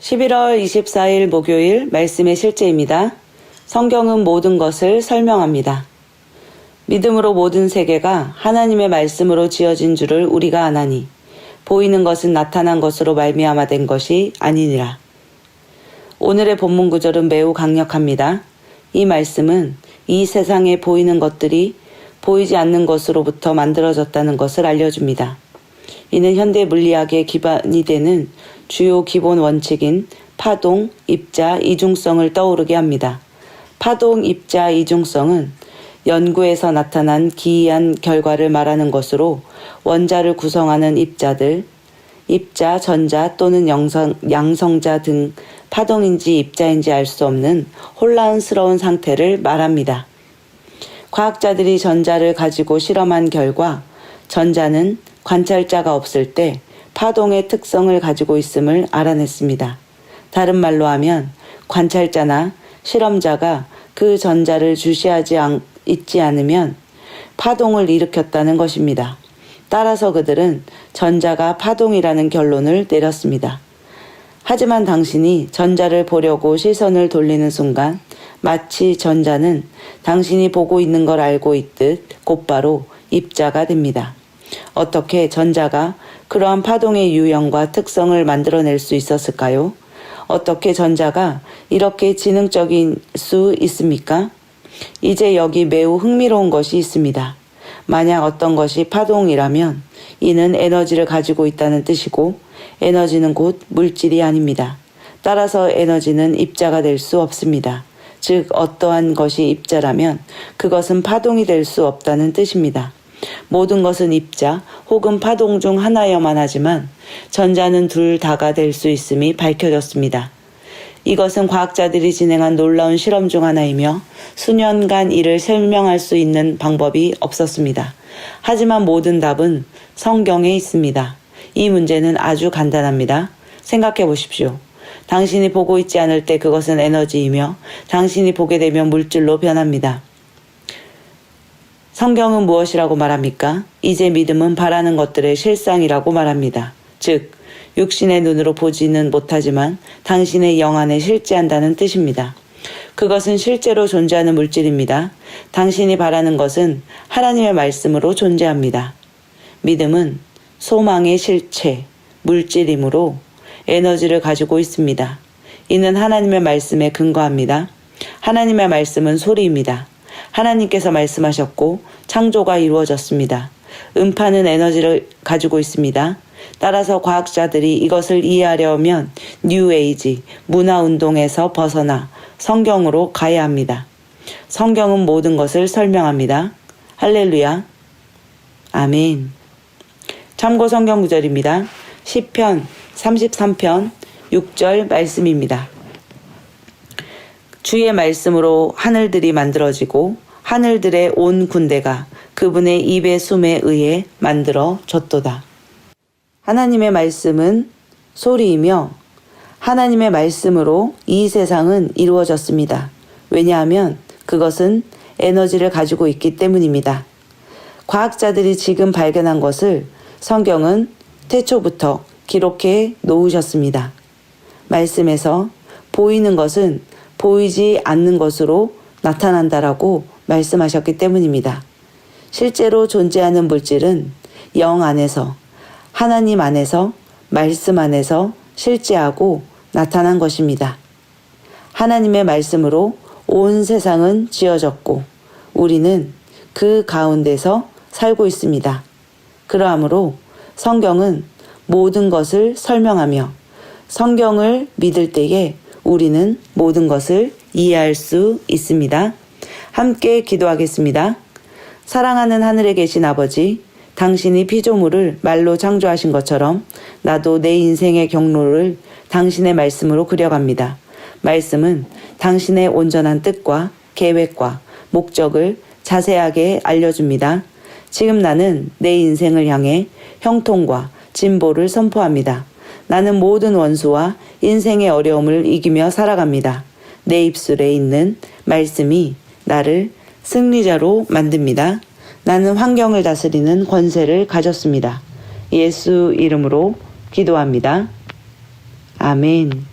11월 24일 목요일 말씀의 실제입니다. 성경은 모든 것을 설명합니다. 믿음으로 모든 세계가 하나님의 말씀으로 지어진 줄을 우리가 아나니 보이는 것은 나타난 것으로 말미암아 된 것이 아니니라. 오늘의 본문 구절은 매우 강력합니다. 이 말씀은 이 세상에 보이는 것들이 보이지 않는 것으로부터 만들어졌다는 것을 알려줍니다. 이는 현대 물리학의 기반이 되는 주요 기본 원칙인 파동, 입자, 이중성을 떠오르게 합니다. 파동, 입자, 이중성은 연구에서 나타난 기이한 결과를 말하는 것으로 원자를 구성하는 입자들, 입자, 전자 또는 영성, 양성자 등 파동인지 입자인지 알 수 없는 혼란스러운 상태를 말합니다. 과학자들이 전자를 가지고 실험한 결과 전자는 관찰자가 없을 때 파동의 특성을 가지고 있음을 알아냈습니다. 다른 말로 하면 관찰자나 실험자가 그 전자를 주시하지 않, 있지 않으면 파동을 일으켰다는 것입니다. 따라서 그들은 전자가 파동이라는 결론을 내렸습니다. 하지만 당신이 전자를 보려고 시선을 돌리는 순간 마치 전자는 당신이 보고 있는 걸 알고 있듯 곧바로 입자가 됩니다. 어떻게 전자가 그러한 파동의 유형과 특성을 만들어낼 수 있었을까요? 어떻게 전자가 이렇게 지능적인 수 있습니까? 이제 여기 매우 흥미로운 것이 있습니다. 만약 어떤 것이 파동이라면 이는 에너지를 가지고 있다는 뜻이고 에너지는 곧 물질이 아닙니다. 따라서 에너지는 입자가 될 수 없습니다. 즉, 어떠한 것이 입자라면 그것은 파동이 될 수 없다는 뜻입니다. 모든 것은 입자 혹은 파동 중 하나여만 하지만 전자는 둘 다가 될 수 있음이 밝혀졌습니다. 이것은 과학자들이 진행한 놀라운 실험 중 하나이며 수년간 이를 설명할 수 있는 방법이 없었습니다. 하지만 모든 답은 성경에 있습니다. 이 문제는 아주 간단합니다. 생각해 보십시오. 당신이 보고 있지 않을 때 그것은 에너지이며 당신이 보게 되면 물질로 변합니다. 성경은 무엇이라고 말합니까? 이제 믿음은 바라는 것들의 실상이라고 말합니다. 즉, 육신의 눈으로 보지는 못하지만 당신의 영 안에 실제한다는 뜻입니다. 그것은 실제로 존재하는 물질입니다. 당신이 바라는 것은 하나님의 말씀으로 존재합니다. 믿음은 소망의 실체, 물질이므로 에너지를 가지고 있습니다. 이는 하나님의 말씀에 근거합니다. 하나님의 말씀은 소리입니다. 하나님께서 말씀하셨고 창조가 이루어졌습니다. 음파는 에너지를 가지고 있습니다. 따라서 과학자들이 이것을 이해하려면 뉴에이지, 문화운동에서 벗어나 성경으로 가야 합니다. 성경은 모든 것을 설명합니다. 할렐루야. 아멘. 참고 성경 구절입니다. 10편 33편 6절 말씀입니다. 주의 말씀으로 하늘들이 만들어지고 하늘들의 온 군대가 그분의 입의 숨에 의해 만들어졌도다. 하나님의 말씀은 소리이며 하나님의 말씀으로 이 세상은 이루어졌습니다. 왜냐하면 그것은 에너지를 가지고 있기 때문입니다. 과학자들이 지금 발견한 것을 성경은 태초부터 기록해 놓으셨습니다. 말씀에서 보이는 것은 보이지 않는 것으로 나타난다라고 말씀하셨기 때문입니다. 실제로 존재하는 물질은 영 안에서 하나님 안에서 말씀 안에서 실제하고 나타난 것입니다. 하나님의 말씀으로 온 세상은 지어졌고 우리는 그 가운데서 살고 있습니다. 그러하므로 성경은 모든 것을 설명하며 성경을 믿을 때에 우리는 모든 것을 이해할 수 있습니다. 함께 기도하겠습니다. 사랑하는 하늘에 계신 아버지, 당신이 피조물을 말로 창조하신 것처럼 나도 내 인생의 경로를 당신의 말씀으로 그려갑니다. 말씀은 당신의 온전한 뜻과 계획과 목적을 자세하게 알려줍니다. 지금 나는 내 인생을 향해 형통과 진보를 선포합니다. 나는 모든 원수와 인생의 어려움을 이기며 살아갑니다. 내 입술에 있는 말씀이 나를 승리자로 만듭니다. 나는 환경을 다스리는 권세를 가졌습니다. 예수 이름으로 기도합니다. 아멘.